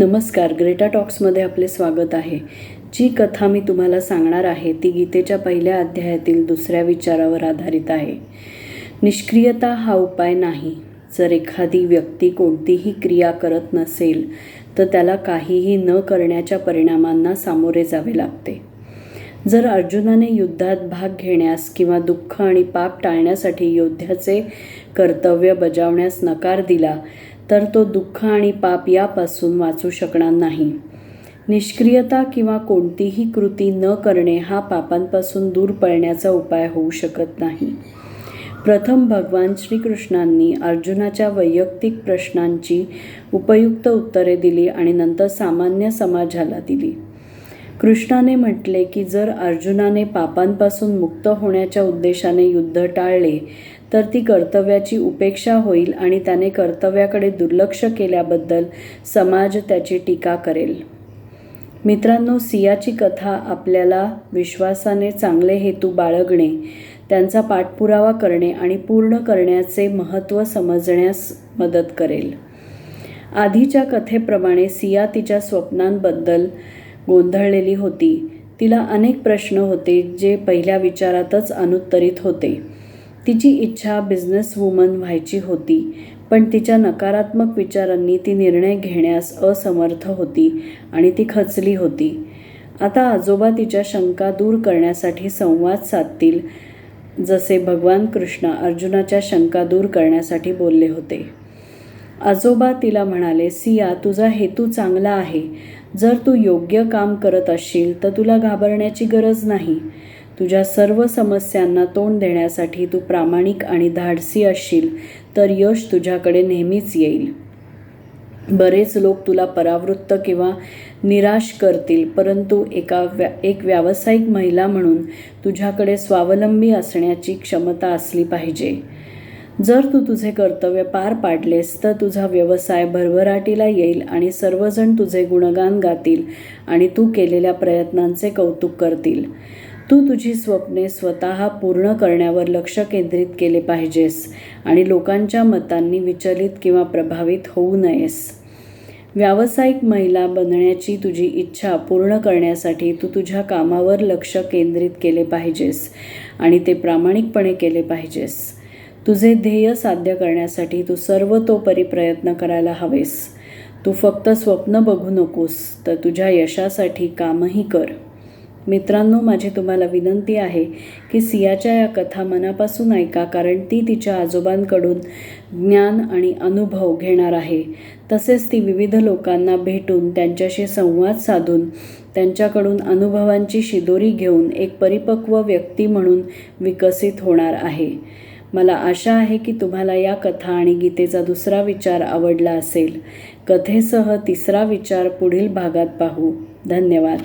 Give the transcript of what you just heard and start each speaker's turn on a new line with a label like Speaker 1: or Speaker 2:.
Speaker 1: नमस्कार ग्रेटा टॉक्समध्ये आपले स्वागत आहे. जी कथा मी तुम्हाला सांगणार आहे ती गीतेच्या पहिल्या अध्यायातील दुसऱ्या विचारावर आधारित आहे. निष्क्रियता हा उपाय नाही. जर एखादी व्यक्ती कोणतीही क्रिया करत नसेल तर त्याला काहीही न करण्याच्या परिणामांना सामोरे जावे लागते. जर अर्जुनाने युद्धात भाग घेण्यास किंवा दुःख आणि पाप टाळण्यासाठी योद्ध्याचे कर्तव्य बजावण्यास नकार दिला तर तो दुःख आणि पाप यापासून वाचू शकणार नाही. निष्क्रियता किंवा कोणतीही कृती न करणे हा पापांपासून दूर पळण्याचा उपाय होऊ शकत नाही. प्रथम भगवान श्रीकृष्णांनी अर्जुनाच्या वैयक्तिक प्रश्नांची उपयुक्त उत्तरे दिली आणि नंतर सामान्य समाजाला दिली. कृष्णाने म्हटले की जर अर्जुनाने पापांपासून मुक्त होण्याच्या उद्देशाने युद्ध टाळले तर ती कर्तव्याची उपेक्षा होईल आणि त्याने कर्तव्याकडे दुर्लक्ष केल्याबद्दल समाज त्याची टीका करेल. मित्रांनो सियाची कथा आपल्याला विश्वासाने चांगले हेतू बाळगणे त्यांचा पाठपुरावा करणे आणि पूर्ण करण्याचे महत्त्व समजण्यास मदत करेल. आधीच्या कथेप्रमाणे सिया तिच्या स्वप्नांबद्दल गोंधळलेली होती. तिला अनेक प्रश्न होते जे पहिल्या विचारातच अनुत्तरित होते. तिची इच्छा बिझनेस वुमन व्हायची होती पण तिच्या नकारात्मक विचारांनी ती निर्णय घेण्यास असमर्थ होती आणि ती खचली होती. आता आजोबा तिच्या शंका दूर करण्यासाठी संवाद साधतील जसे भगवान कृष्ण अर्जुनाच्या शंका दूर करण्यासाठी बोलले होते. आजोबा तिला म्हणाले सिया तुझा हेतू चांगला आहे. जर तू योग्य काम करत असशील तर तुला घाबरण्याची गरज नाही. तुझ्या सर्व समस्यांना तोंड देण्यासाठी तू प्रामाणिक आणि धाडसी असशील तर यश तुझ्याकडे नेहमीच येईल. बरेच लोक तुला परावृत्त किंवा निराश करतील परंतु एका व्या एक व्यावसायिक महिला म्हणून तुझ्याकडे स्वावलंबी असण्याची क्षमता असली पाहिजे. जर तू तुझे कर्तव्य पार पाडलेस तर तुझा व्यवसाय भरभराटीला येईल आणि सर्वजण तुझे गुणगान गातील आणि तू केलेल्या प्रयत्नांचे कौतुक करतील. तू तुझी स्वप्ने स्वतः पूर्ण करण्यावर लक्ष केंद्रित केले पाहिजेस आणि लोकांच्या मतांनी विचलित किंवा प्रभावित होऊ नयेस. व्यावसायिक महिला बनण्याची तुझी इच्छा पूर्ण करण्यासाठी तू तुझ्या कामावर लक्ष केंद्रित केले पाहिजेस आणि ते प्रामाणिकपणे केले पाहिजेस. तुझे ध्येय साध्य करण्यासाठी तू सर्वतोपरी प्रयत्न करायला हवेस. तू फक्त स्वप्न बघू नकोस तर तुझ्या यशासाठी कामही कर. मित्रांनो माझी तुम्हाला विनंती आहे की सियाच्या या कथा मनापासून ऐका कारण ती तिच्या आजोबांकडून ज्ञान आणि अनुभव घेणार आहे. तसेच ती विविध लोकांना भेटून त्यांच्याशी संवाद साधून त्यांच्याकडून अनुभवांची शिदोरी घेऊन एक परिपक्व व्यक्ती म्हणून विकसित होणार आहे. मला आशा आहे की तुम्हाला या कथा आणि गीतेचा दुसरा विचार आवडला असेल. कथेसह तिसरा विचार पुढील भागात पाहू. धन्यवाद.